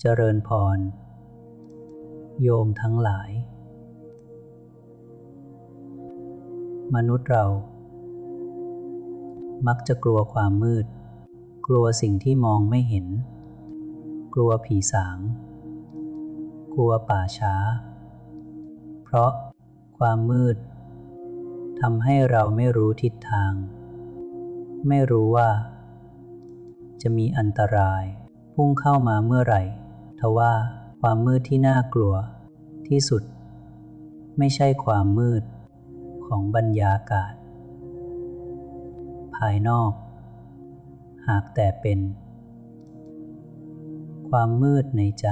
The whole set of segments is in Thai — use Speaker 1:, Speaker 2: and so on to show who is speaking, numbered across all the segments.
Speaker 1: เจริญพร โยมทั้งหลาย มนุษย์เรา มักจะกลัวความมืด กลัวสิ่งที่มองไม่เห็น กลัวผีสาง กลัวป่าช้า เพราะความมืดทำให้เราไม่รู้ทิศทาง ไม่รู้ว่า จะมีอันตรายพุ่งเข้ามาเมื่อไหร่ ทว่าความมืดที่น่ากลัวที่สุด ไม่ใช่ความมืดของบรรยากาศ ภายนอก หากแต่เป็น ความมืดในใจ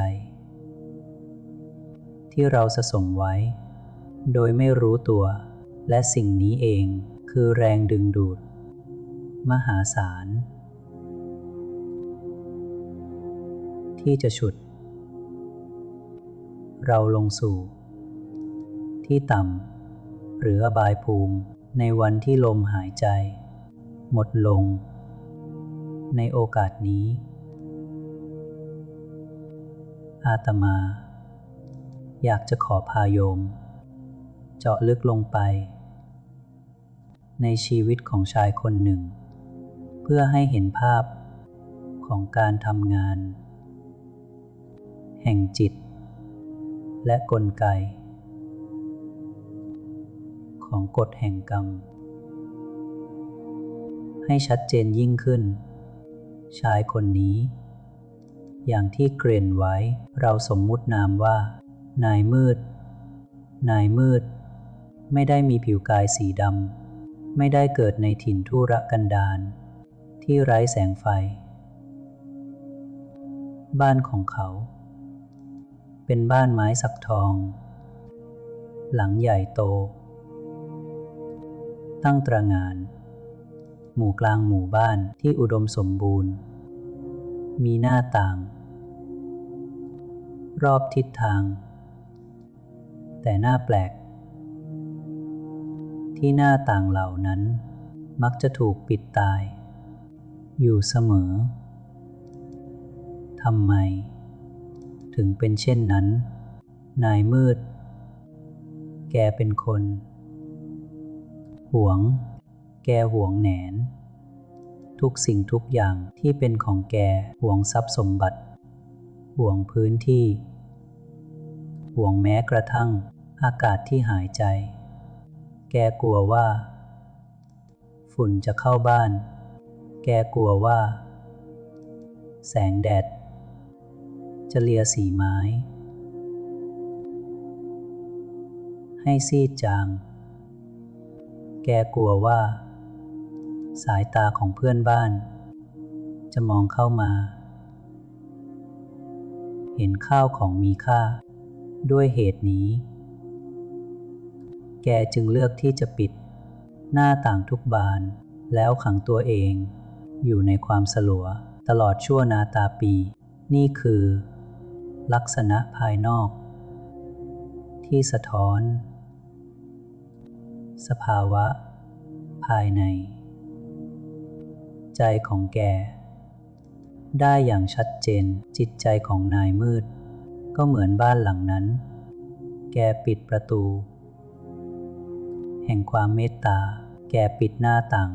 Speaker 1: ที่เราสะสมไว้ โดยไม่รู้ตัว และสิ่งนี้เองคือแรงดึงดูด มหาศาลที่จะฉุด เราลงสู่ ที่ต่ำหรืออบายภูมิในวันที่ลมหายใจ หมดลง ในโอกาสนี้ อาตมา อยากจะขอพาโยม เจาะลึกลงไป ในชีวิตของชายคนหนึ่ง เพื่อให้เห็นภาพของการทำงาน แห่งจิต และกลไก ของกฎแห่งกรรม ให้ชัดเจนยิ่งขึ้น ชายคนนี้ อย่างที่เกริ่นไว้เราสมมุตินามว่า นายมืด นายมืด ไม่ได้มีผิวกายสีดำ ไม่ได้เกิดในถิ่นทุรกันดารที่ไร้แสงไฟ บ้านของเขา เป็นบ้านไม้สักทอง หลังใหญ่โต ตั้งตระงาน หมู่กลางหมู่บ้านที่อุดมสมบูรณ์ มีหน้าต่าง รอบทิศทาง แต่หน้าแปลก ที่หน้าต่างเหล่านั้นมักจะถูกปิดตาย อยู่เสมอทำไม ถึงเป็นเช่นนั้น นายมืด แกเป็นคน หวง แกหวงแหนน ทุกสิ่งทุกอย่างที่เป็นของแกหวงทรัพย์สมบัติ หวงพื้นที่ หวงแม้กระทั่งอากาศที่หายใจ แกกลัวว่า ฝุ่นจะเข้าบ้าน แกกลัวว่า แสงแดด จะเลียสีไม้ ให้ซีดจาง แกกลัวว่า สายตาของเพื่อนบ้าน จะมองเข้ามา เห็นข้าวของมีค่า ด้วยเหตุนี้ แกจึงเลือกที่จะปิดหน้าต่างทุกบานแล้วขังตัวเอง อยู่ในความสลัวตลอดชั่วนาตาปี นี่คือ ลักษณะภายนอก ที่สะท้อน สภาวะ ภายใน ใจของแก ได้อย่างชัดเจนจิตใจของนายมืด ก็เหมือนบ้านหลังนั้น แกปิดประตู แห่งความเมตตา แกปิดหน้าต่าง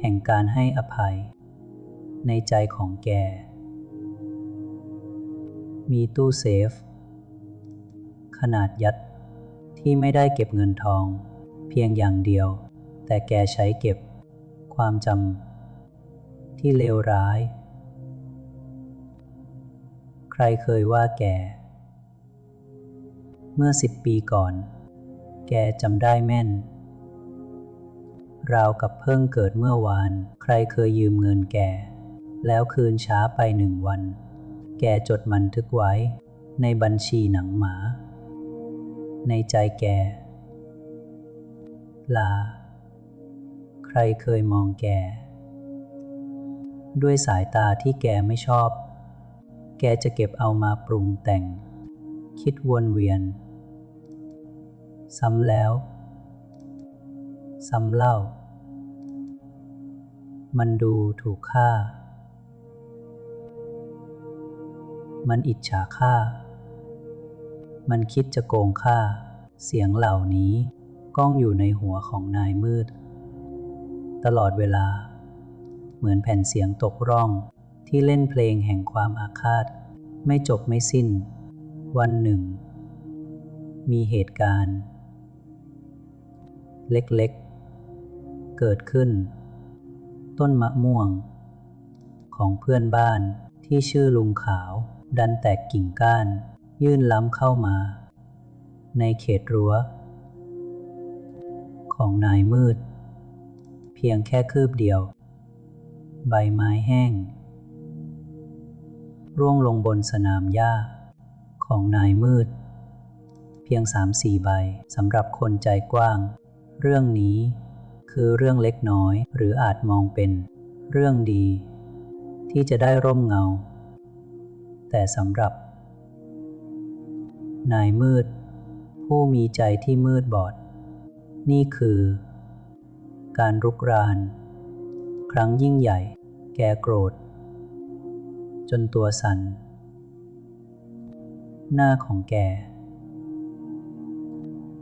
Speaker 1: แห่งการให้อภัย ในใจของแก มีตู้เซฟ ขนาดยัดที่ไม่ได้เก็บเงินทอง เพียงอย่างเดียว แต่แกใช้เก็บความจำที่เลวร้าย ใครเคยว่าแก เมื่อสิบปีก่อน แกจำได้แม่น ราวกับเพิ่งเกิดเมื่อวาน ใครเคยยืมเงินแก แล้วคืนช้าไปหนึ่งวัน แกจดบันทึกไว้ในบัญชีหนังหมา ในใจแก ลา ใครเคยมองแก ด้วยสายตาที่แกไม่ชอบ แกจะเก็บเอามาปรุงแต่ง คิดวนเวียน ซ้ำแล้ว ซ้ำเล่า มันดูถูกค่า มันอิจฉาข้า มันคิดจะโกงข้า เสียงเหล่านี้ก้องอยู่ในหัวของนายมืด ตลอดเวลา เหมือนแผ่นเสียงตกร่องที่เล่นเพลงแห่งความอาฆาต ไม่จบไม่สิ้น วันหนึ่ง มีเหตุการณ์ เล็กๆ เกิดขึ้น ต้นมะม่วง ของเพื่อนบ้านที่ชื่อลุงขาว ดันแตกกิ่งก้าน ยื่นล้ำเข้ามา ในเขตรั้ว ของนายมืด เพียงแค่คืบเดียว ใบไม้แห้ง ร่วงลงบนสนามหญ้า ของนายมืด เพียงสามสี่ใบสำหรับคนใจกว้าง เรื่องนี้คือเรื่องเล็กน้อยหรืออาจมองเป็นเรื่องดี ที่จะได้ร่มเงา แต่สำหรับ นายมืด ผู้มีใจที่มืดบอด นี่คือ การรุกราน ครั้งยิ่งใหญ่ แกโกรธ จนตัวสัน่น หน้าของแก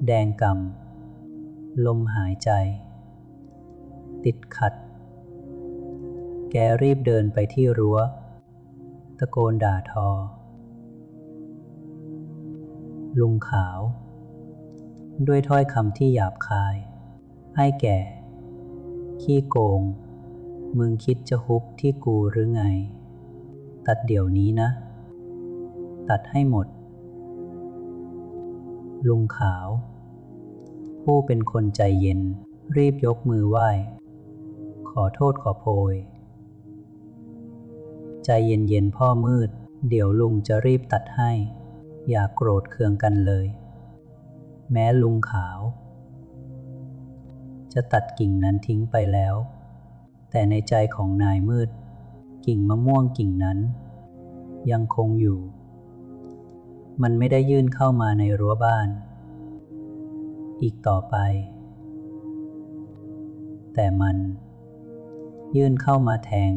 Speaker 1: แดงกำลมหายใจ ติดขัด แกรีบเดินไปที่รั้ว ตะโกนด่าทอ ลุงขาว ด้วยถ้อยคำที่หยาบคาย ให้แก่ ขี้โกง มึงคิดจะฮุบที่กูหรือไง ตัดเดี๋ยวนี้นะ ตัดให้หมด ลุงขาว ผู้เป็นคนใจเย็นรีบยกมือไหว้ ขอโทษขอโพย ใจเย็นๆพ่อมืด เดี๋ยวลุงจะรีบตัดให้ อย่ากโกรธเคืองกันเลย แม้ลุงขาว จะตัดกิ่งนั้นทิ้งไปแล้ว แต่ในใจของนายมืด กิ่งมะม่วงกิ่งนั้น ยังคงอยู่ มันไม่ได้ยื่นเข้ามาในรั้วบ้าน อีกต่อไป แต่มันยื่นเข้ามาแทง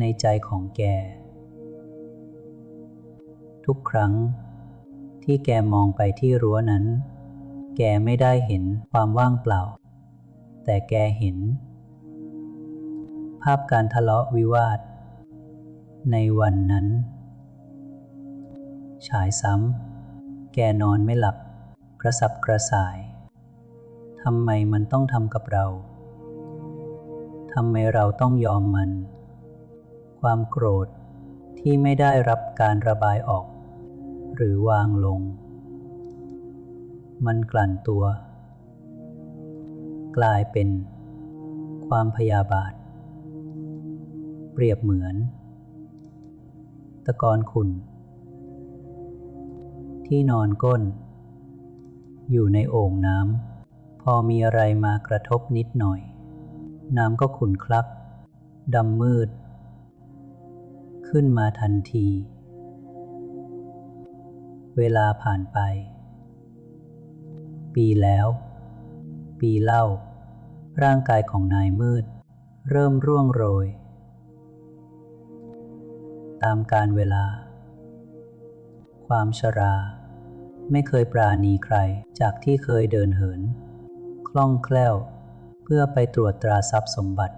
Speaker 1: ในใจของแก ทุกครั้งที่แกมองไปที่รั้วนั้น แกไม่ได้เห็นความว่างเปล่า แต่แกเห็น ภาพการทะเลาะวิวาท ในวันนั้น ฉายซ้ำแกนอนไม่หลับกระสับกระส่ายทำไมมันต้องทำกับเรา ทำไมเราต้องยอมมัน ความโกรธที่ไม่ได้รับการระบายออก หรือวางลง มันกลั่นตัว กลายเป็นความพยาบาท เปรียบเหมือน ตะกอนขุนที่นอนก้น อยู่ในโอ่งน้ำพอมีอะไรมากระทบนิดหน่อย น้ำก็ขุ่นคลักดำมืด ขึ้นมาทันที เวลาผ่านไป ปีแล้ว ปีเล่า ร่างกายของนายมืด เริ่มร่วงโรย ตามการเวลา ความชรา ไม่เคยปราณีใครจากที่เคยเดินเหิน คล่องแคล่ว เพื่อไปตรวจตราทรัพย์สมบัติ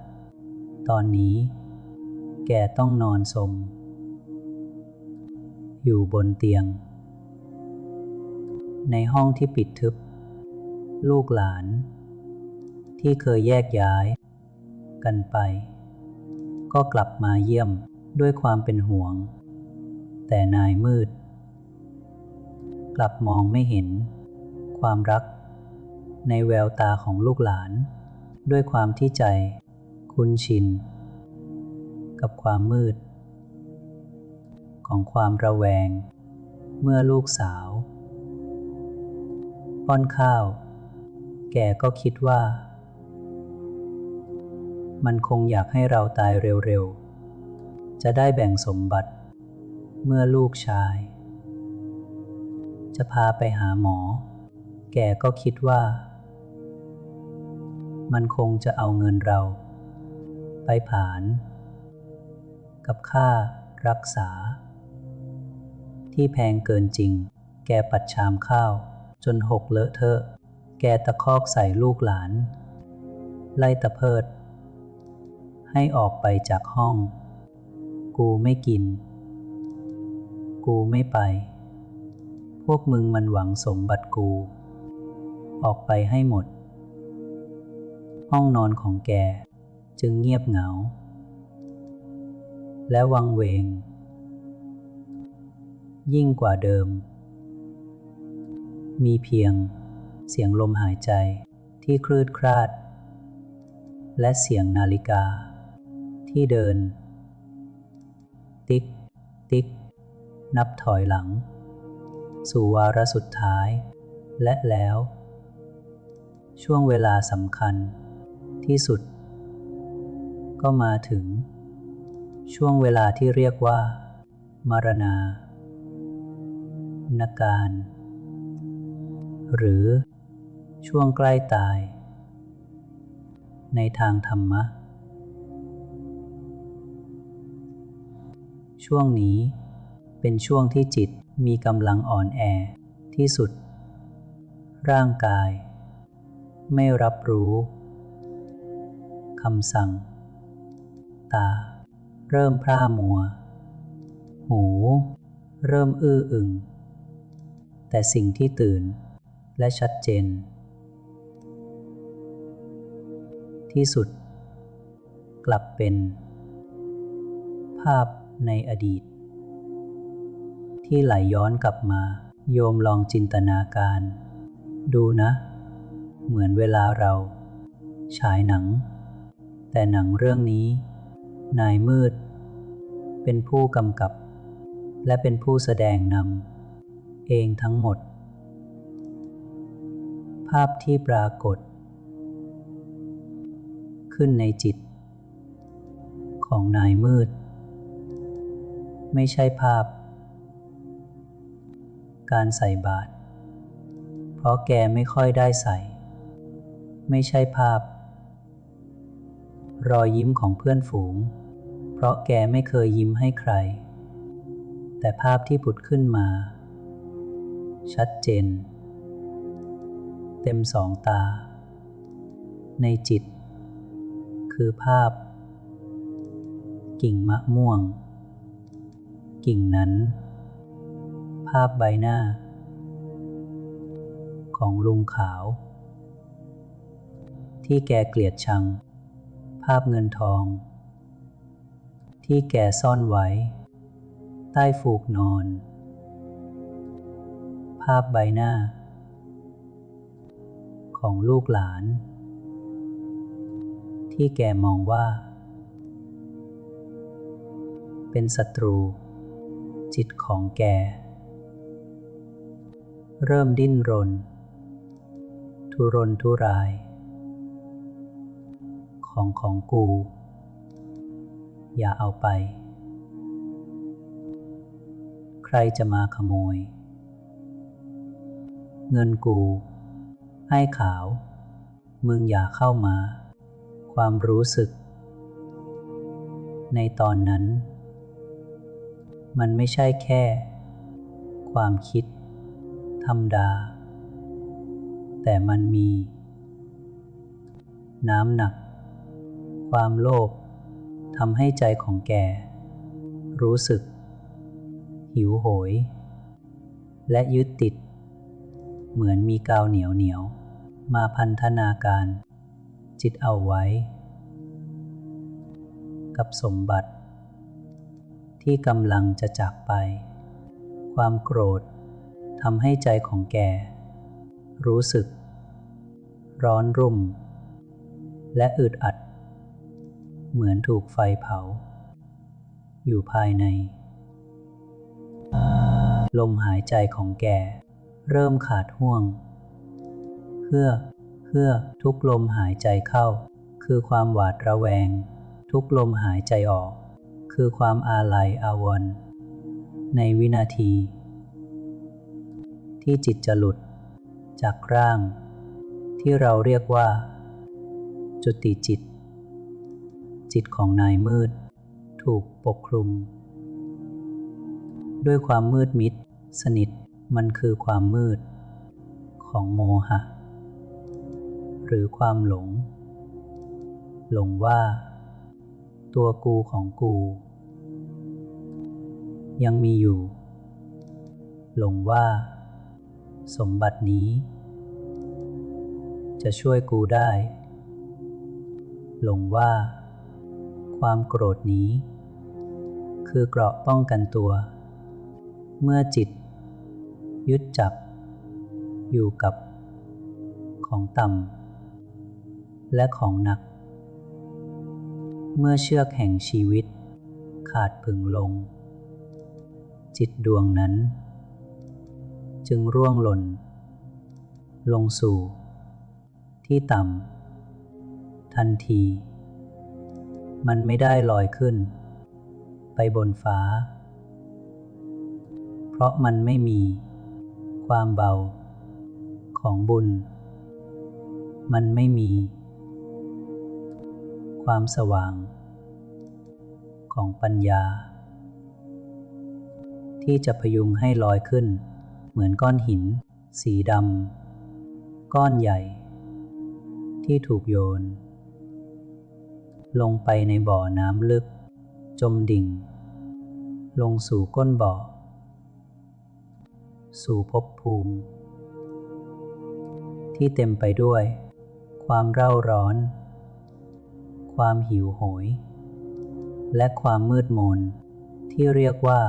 Speaker 1: ตอนนี้ แกต้องนอนสม อยู่บนเตียง ในห้องที่ปิดทึบ ลูกหลาน ที่เคยแยกย้าย กันไป ก็กลับมาเยี่ยมด้วยความเป็นห่วง แต่นายมืด กลับมองไม่เห็น ความรัก ในแววตาของลูกหลาน ด้วยความที่ใจ คุ้นชิน กับความมืด ของความระแวง เมื่อลูกสาว ป้อนข้าว แกก็คิดว่า มันคงอยากให้เราตายเร็วๆ จะได้แบ่งสมบัติ เมื่อลูกชาย จะพาไปหาหมอ แกก็คิดว่า มันคงจะเอาเงินเราไปผาน กับค่ารักษา ที่แพงเกินจริง แกปัดชามข้าว จนหกเลอะเทอะ แกตะคอกใส่ลูกหลาน ไล่ตะเพิด ให้ออกไปจากห้อง กูไม่กิน กูไม่ไป พวกมึงมันหวังสมบัติกู ออกไปให้หมด ห้องนอนของแกจึงเงียบเหงา และวังเวง ยิ่งกว่าเดิม มีเพียงเสียงลมหายใจที่คลืดคลาด และเสียงนาฬิกา ที่เดิน ติ๊ก ติ๊ก นับถอยหลัง สู่วาระสุดท้ายและแล้ว ช่วงเวลาสำคัญที่สุด ก็มาถึง ช่วงเวลาที่เรียกว่า มรณา นาการ หรือช่วงใกล้ตาย ในทางธรรมะ ช่วงนี้เป็นช่วงที่จิตมีกำลังอ่อนแอที่สุด ร่างกาย ไม่รับรู้คำสั่ง ตา เริ่มพร่ามัว หู เริ่มอื้ออึง แต่สิ่งที่ตื่นและชัดเจน ที่สุด กลับเป็น ภาพในอดีต ที่ไหลย้อนกลับมา โยมลองจินตนาการ ดูนะ เหมือนเวลาเรา ฉายหนัง แต่หนังเรื่องนี้ นายมืด เป็นผู้กำกับ และเป็นผู้แสดงนำเองทั้งหมด ภาพที่ปรากฏ ขึ้นในจิต ของนายมืด ไม่ใช่ภาพ การใส่บาตรเพราะแกไม่ค่อยได้ใส่ ไม่ใช่ภาพ รอยยิ้มของเพื่อนฝูง เพราะแกไม่เคยยิ้มให้ใคร แต่ภาพที่ผุดขึ้นมา ชัดเจน เต็มสองตา ในจิต คือภาพ กิ่งมะม่วง กิ่งนั้น ภาพใบหน้า ของลุงขาว ที่แกเกลียดชัง ภาพเงินทอง ที่แกซ่อนไว้ ใต้ฟูกนอน ภาพใบหน้า ของลูกหลาน ที่แกมองว่า เป็นศัตรู จิตของแก เริ่มดิ้นรน ทุรนทุราย ของของกู อย่าเอาไป ใครจะมาขโมย เงินกู ให้ขาว มึงอย่าเข้ามา ความรู้สึก ในตอนนั้น มันไม่ใช่แค่ ความคิด ธรรมดา แต่มันมี น้ำหนัก ความโลภ ทำให้ใจของแก รู้สึก หิวโหย และยึดติด เหมือนมีกาวเหนียวเหนียว มาพันธนาการ จิตเอาไว้ กับสมบัติ ที่กำลังจะจากไป ความโกรธทำให้ใจของแก รู้สึก ร้อนรุ่ม และอึดอัด เหมือนถูกไฟเผา อยู่ภายใน ลมหายใจของแก เริ่มขาดห่วงเพื่อเพื่อทุกลมหายใจเข้า คือความหวาดระแวง ทุกลมหายใจออก คือความอาลัยอาวรณ์ในวินาที ที่จิตจะหลุด จากร่าง ที่เราเรียกว่า จุติจิต จิตของนายมืด ถูกปกคลุม ด้วยความมืดมิด สนิทมันคือความมืด ของโมหะ หรือความหลง หลงว่า ตัวกูของกู ยังมีอยู่ หลงว่า สมบัตินี้ จะช่วยกูได้หลงว่า ความโกรธนี้ คือเกราะป้องกันตัว เมื่อจิต ยึดจับ อยู่กับ ของต่ำและของหนัก เมื่อเชือกแห่งชีวิต ขาดผึงลง จิตดวงนั้น จึงร่วงหล่น ลงสู่ ที่ต่ำทันที มันไม่ได้ลอยขึ้น ไปบนฟ้า เพราะมันไม่มี ความเบา ของบุญ มันไม่มี ความสว่าง ของปัญญา ที่จะพยุงให้ลอยขึ้น เหมือนก้อนหิน สีดำก้อนใหญ่ ที่ถูกโยน ลงไปในบ่อน้ำลึก จมดิ่ง ลงสู่ก้นบ่อ สู่ภพภูมิ ที่เต็มไปด้วย ความเร่าร้อน ความหิวโหย และความมืดมนที่เรียกว่า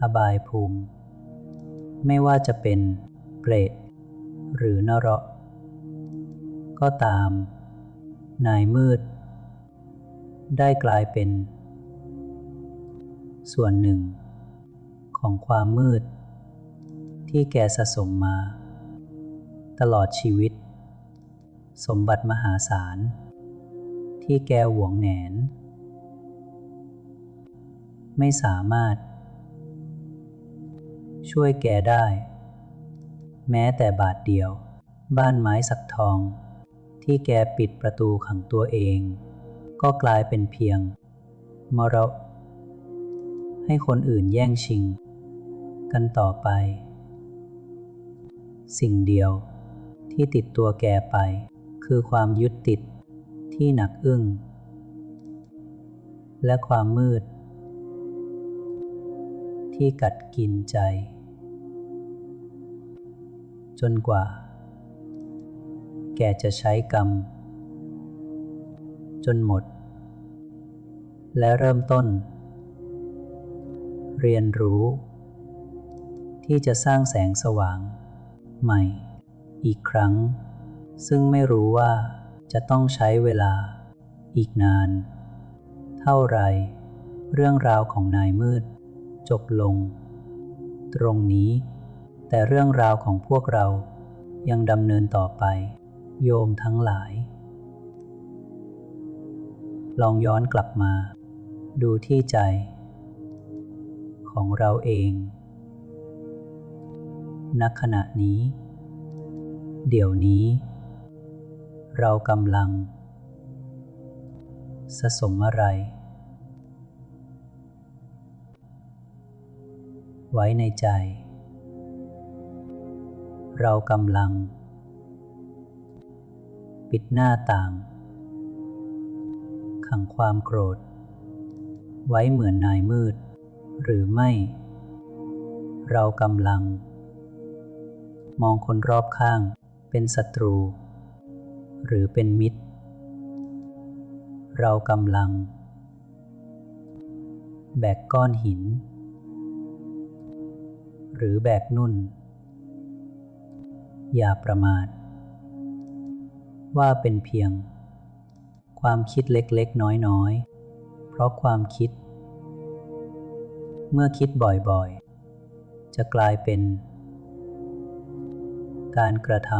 Speaker 1: อบายภูมิ ไม่ว่าจะเป็นเปรตหรือนรกก็ตาม นายมืด ได้กลายเป็น ส่วนหนึ่ง ของความมืด ที่แกสะสมมา ตลอดชีวิต สมบัติมหาศาล ที่แกหวงแหน ไม่สามารถ ช่วยแกได้ แม้แต่บาทเดียว บ้านไม้สักทอง ที่แกปิดประตูขังตัวเอง ก็กลายเป็นเพียง มรดกให้คนอื่นแย่งชิง กันต่อไป สิ่งเดียวที่ติดตัวแกไป คือความยึดติดที่หนักอึ้ง และความมืด ที่กัดกินใจ จนกว่า แกจะใช้กรรม จนหมด และเริ่มต้น เรียนรู้ ที่จะสร้างแสงสว่าง ใหม่ อีกครั้ง ซึ่งไม่รู้ว่าจะต้องใช้เวลา อีกนาน เท่าไร เรื่องราวของนายมืด จบลง ตรงนี้ แต่เรื่องราวของพวกเรายังดำเนินต่อไป โยมทั้งหลาย ลองย้อนกลับมา ดูที่ใจ ของเราเอง ณ ขณะนี้ เดี๋ยวนี้ เรากำลัง สะสมอะไร ไว้ในใจ เรากำลัง ปิดหน้าต่าง ขังความโกรธ ไว้เหมือนนายมืด หรือไม่ เรากำลัง มองคนรอบข้างเป็นศัตรู หรือเป็นมิตร เรากำลัง แบกก้อนหิน หรือแบกนุ่น อย่าประมาท ว่าเป็นเพียง ความคิดเล็กๆ น้อยๆ เพราะความคิด เมื่อคิดบ่อยๆ จะกลายเป็น การกระท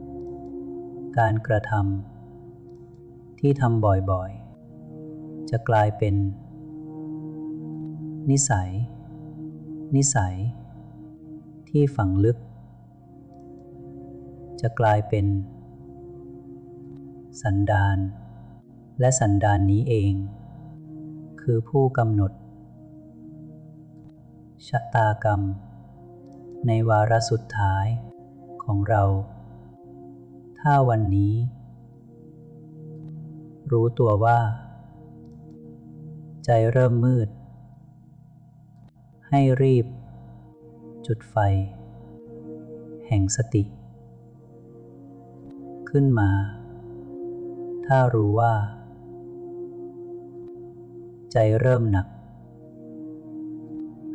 Speaker 1: ำการกระทำที่ทำบ่อยๆ จะกลายเป็น นิสัย นิสัย ที่ฝังลึก จะกลายเป็น สันดานและสันดานนี้เอง คือผู้กำหนด ชะตากรรม ในวาระสุดท้ายของเรา ถ้าวันนี้ รู้ตัวว่า ใจเริ่มมืด ให้รีบ จุดไฟ แห่งสติ ขึ้นมา ถ้ารู้ว่า ใจเริ่มหนัก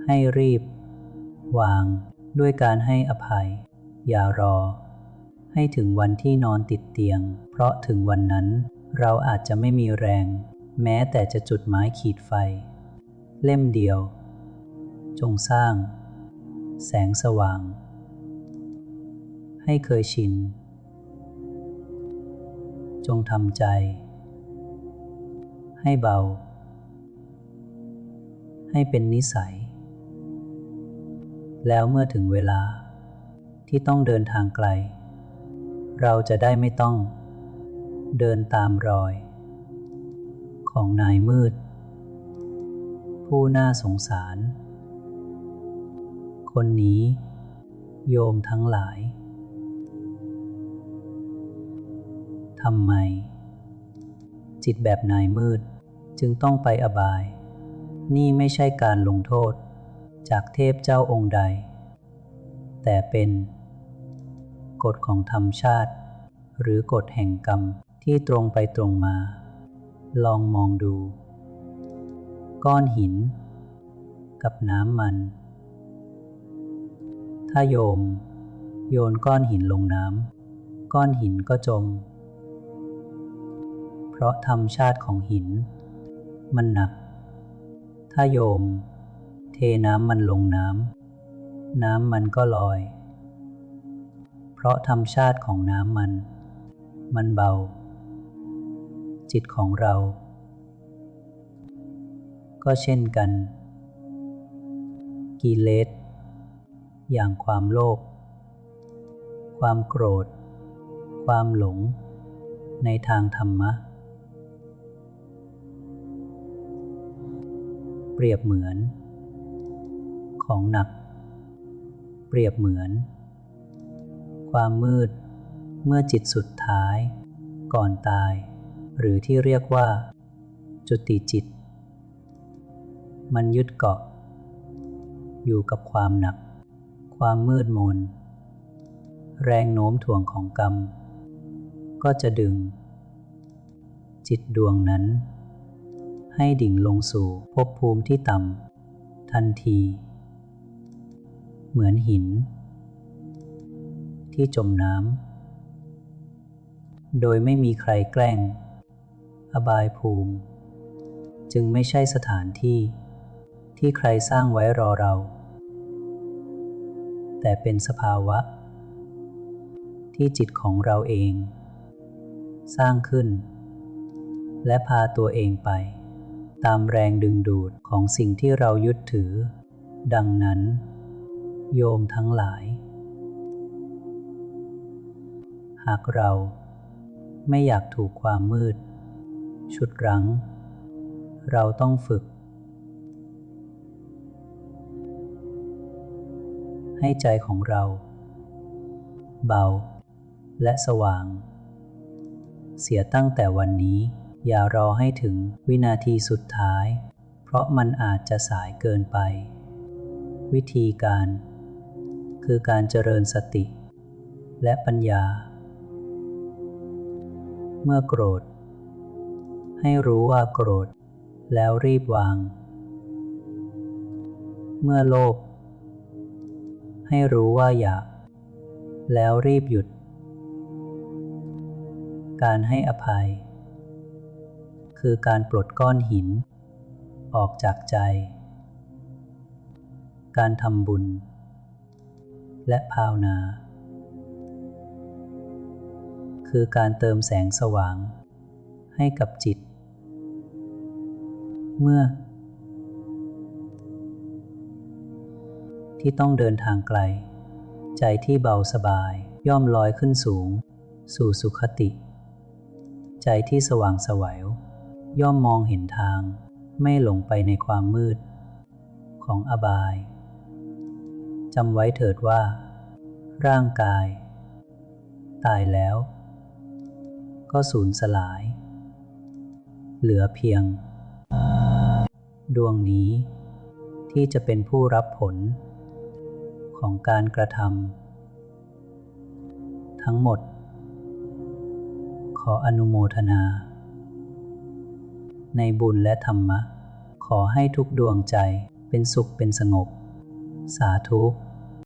Speaker 1: ให้รีบ วางด้วยการให้อภัย อย่ารอ ให้ถึงวันที่นอนติดเตียง เพราะถึงวันนั้นเราอาจจะไม่มีแรง แม้แต่จะจุดไม้ขีดไฟ เล่มเดียว จงสร้าง แสงสว่าง ให้เคยชิน จงทำใจ ให้เบา ให้เป็นนิสัย แล้วเมื่อถึงเวลาที่ต้องเดินทางไกล เราจะได้ไม่ต้อง เดินตามรอย ของนายมืด ผู้น่าสงสาร คนนี้ โยมทั้งหลาย ทำไม จิตแบบนายมืดจึงต้องไปอบาย นี่ไม่ใช่การลงโทษ จากเทพเจ้าองค์ใด แต่เป็น กฎของธรรมชาติ หรือกฎแห่งกรรมที่ตรงไปตรงมา ลองมองดู ก้อนหิน กับน้ำมัน ถ้าโยม โยนก้อนหินลงน้ำก้อนหินก็จม ราะธรรมชาติของหิน มันหนัก ถ้าโยม เทน้ำมันลงน้ำ น้ำมันก็ลอย เพราะธรรมชาติของน้ำมัน มันเบา จิตของเรา ก็เช่นกัน กิเลสอย่างความโลภความโกรธ ความหลง ในทางธรรมะ เปรียบเหมือน ของหนัก เปรียบเหมือน ความมืดเมื่อจิตสุดท้าย ก่อนตาย หรือที่เรียกว่า จุติจิต มันยึดเกาะ อยู่กับความหนัก ความมืดมน แรงโน้มถ่วงของกรรม ก็จะดึง จิตดวงนั้น ให้ดิ่งลงสู่ภพภูมิที่ต่ำทันที เหมือนหิน ที่จมน้ำโดยไม่มีใครแกล้ง อบายภูมิ จึงไม่ใช่สถานที่ ที่ใครสร้างไว้รอเรา แต่เป็นสภาวะ ที่จิตของเราเอง สร้างขึ้นและพาตัวเองไป ตามแรงดึงดูดของสิ่งที่เรายึดถือ ดังนั้น โยมทั้งหลาย หากเราไม่อยากถูกความมืด ชุดรั้ง เราต้องฝึก ให้ใจของเรา เบาและสว่าง เสียตั้งแต่วันนี้ อย่ารอให้ถึงวินาทีสุดท้าย เพราะมันอาจจะสายเกินไป วิธีการ คือการเจริญสติ และปัญญา เมื่อโกรธ ให้รู้ว่าโกรธ แล้วรีบวาง เมื่อโลภให้รู้ว่าอยาก แล้วรีบหยุด การให้อภัย คือการปลดก้อนหิน ออกจากใจ การทำบุญ และภาวนา คือการเติมแสงสว่าง ให้กับจิต เมื่อ ที่ต้องเดินทางไกล ใจที่เบาสบายย่อมลอยขึ้นสูง สู่สุขติ ใจที่สว่างสวัย ย่อมมองเห็นทาง ไม่หลงไปในความมืด ของอบายจำไว้เถิดว่า ร่างกาย ตายแล้ว ก็สูญสลาย เหลือเพียง ดวงนี้ที่จะเป็นผู้รับผล ของการกระทำทั้งหมด ขออนุโมทนา ในบุญและธรรมะ ขอให้ทุกดวงใจเป็นสุขเป็นสงบ สาธุ